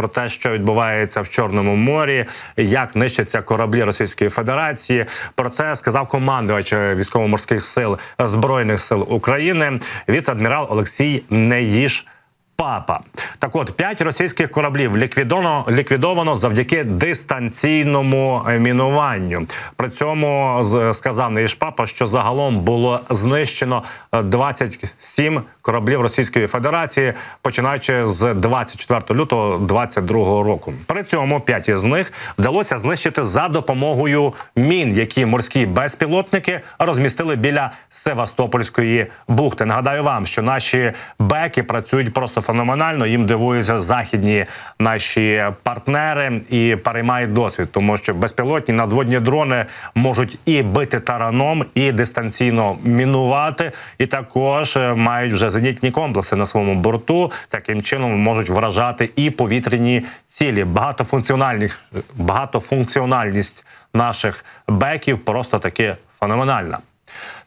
про те, що відбувається в Чорному морі, як нищаться кораблі Російської Федерації. Про це сказав командувач військово-морських сил збройних сил України, віце-адмірал Олексій Неїш. Папа так, от п'ять російських кораблів ліквідовано ліквідовано завдяки дистанційному е, мінуванню. При цьому сказав Неїш Папа, що загалом було знищено е, 27 кораблів Російської Федерації, починаючи з 24 лютого 2022 року. При цьому п'ять із них вдалося знищити за допомогою мін, які морські безпілотники розмістили біля Севастопольської бухти. Нагадаю вам, що наші беки працюють просто феноменально. Їм дивуються західні наші партнери і переймають досвід, тому що безпілотні надводні дрони можуть і бити тараном, і дистанційно мінувати, і також е, мають вже зенітні комплекси на своєму борту. Таким чином можуть вражати і повітряні цілі. Багатофункціональних багатофункціональність наших беків просто таки феноменальна.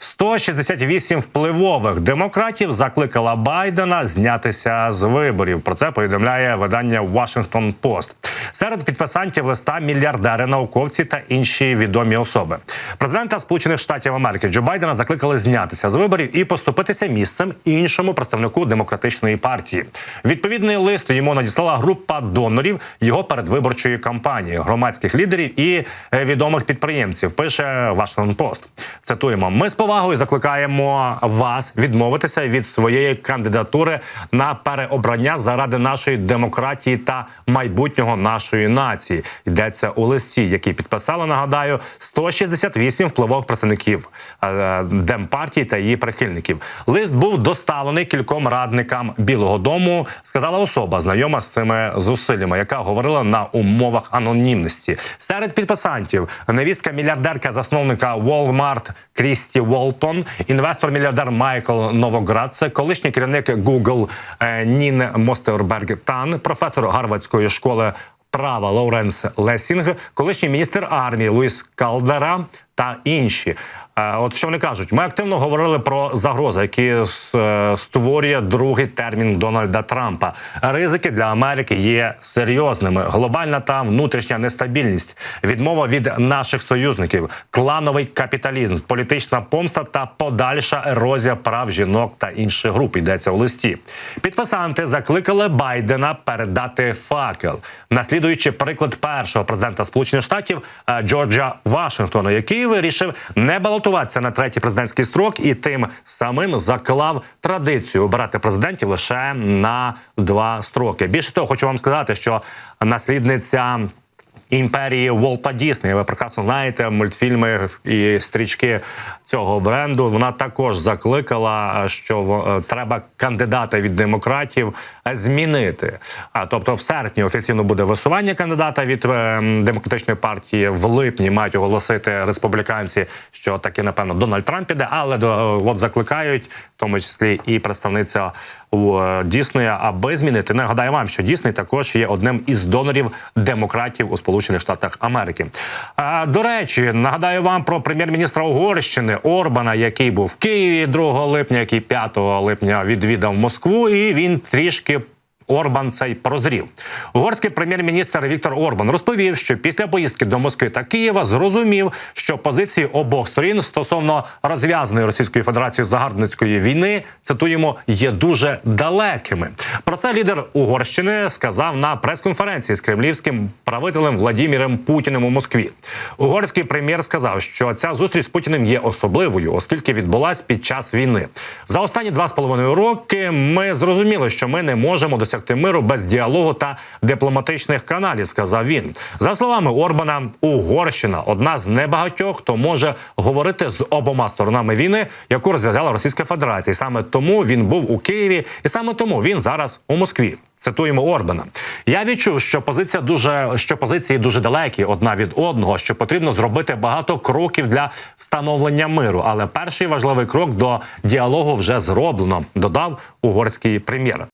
168 впливових демократів закликала Байдена знятися з виборів. Про це повідомляє видання Washington Post. Серед підписантів листа мільярдери, науковці та інші відомі особи. Президента Сполучених Штатів Америки Джо Байдена закликали знятися з виборів і поступитися місцем іншому представнику демократичної партії. Відповідний лист йому надіслала група донорів його передвиборчої кампанії, громадських лідерів і е, відомих підприємців. Пише Washington Post. Цитуємо: ми з повагою закликаємо вас відмовитися від своєї кандидатури на переобрання заради нашої демократії та майбутнього нашої нації. Йдеться у листі, який підписали, нагадаю, 168 впливових представників е, демпартії та її прихильників. Лист був доставлений кільком радникам Білого Дому. Сказала особа, знайома з цими зусиллями, яка говорила на умовах анонімності. Серед підписантів невістка мільярдерка засновника Walmart Крісті Волтон, інвестор-мільярдер Майкл Новоградце, колишній керівник Google е, Нін Мостерберг Тан, професор Гарвардської школи права Лоуренс Лесінг, колишній міністр армії Луїс Калдера та інші. Е, От що вони кажуть, ми активно говорили про загрози, які е, створює другий термін Дональда Трампа. Ризики для Америки є серйозними. Глобальна та внутрішня нестабільність, відмова від наших союзників, клановий капіталізм, політична помста та подальша ерозія прав жінок та інших груп. Йдеться у листі. Підписанти закликали Байдена передати факел, наслідуючи приклад першого президента Сполучених Штатів е, Джорджа Вашингтона, який вирішив не балотуватися на третій президентський строк і тим самим заклав традицію обирати президентів лише на два строки. Більше того, хочу вам сказати, що наслідниця. Імперії Волта Дісней. Ви прекрасно знаєте мультфільми і стрічки цього бренду. Вона також закликала, що е, треба кандидата від демократів е, змінити. А тобто, в серпні офіційно буде висування кандидата від е, демократичної партії. В липні мають оголосити республіканці, що таки напевно Дональд Трамп піде, але от закликають, в тому числі і представниця Діснея, аби змінити. Нагадаю вам, що Дісней також є одним із донорів демократів у Сполучених Штатах Америки. А, до речі, нагадаю вам про прем'єр-міністра Угорщини Орбана, який був в Києві 2 липня, який 5 липня відвідав Москву, і він трішки. Орбан цей прозрів. Угорський прем'єр-міністр Віктор Орбан розповів, що після поїздки до Москви та Києва зрозумів, що позиції обох сторін стосовно розв'язаної Російською Федерацією загарбницької війни цитуємо є дуже далекими. Про це лідер Угорщини сказав на прес-конференції з кремлівським правителем Владіміром Путіним у Москві. Угорський прем'єр сказав, що ця зустріч з Путіним є особливою, оскільки відбулась під час війни. За останні два з половиною роки ми зрозуміли, що ми не можемо досягти миру без діалогу та дипломатичних каналів. Сказав він. За словами Орбана, Угорщина одна з небагатьох, хто може говорити з обома сторонами війни, яку розв'язала Російська Федерація. Саме тому він був у Києві, і саме тому він зараз у Москві. Цитуємо Орбана. Я відчув, що позиція дуже що позиції дуже далекі одна від одного, що потрібно зробити багато кроків для встановлення миру. Але перший важливий крок до діалогу вже зроблено, додав угорський прем'єр.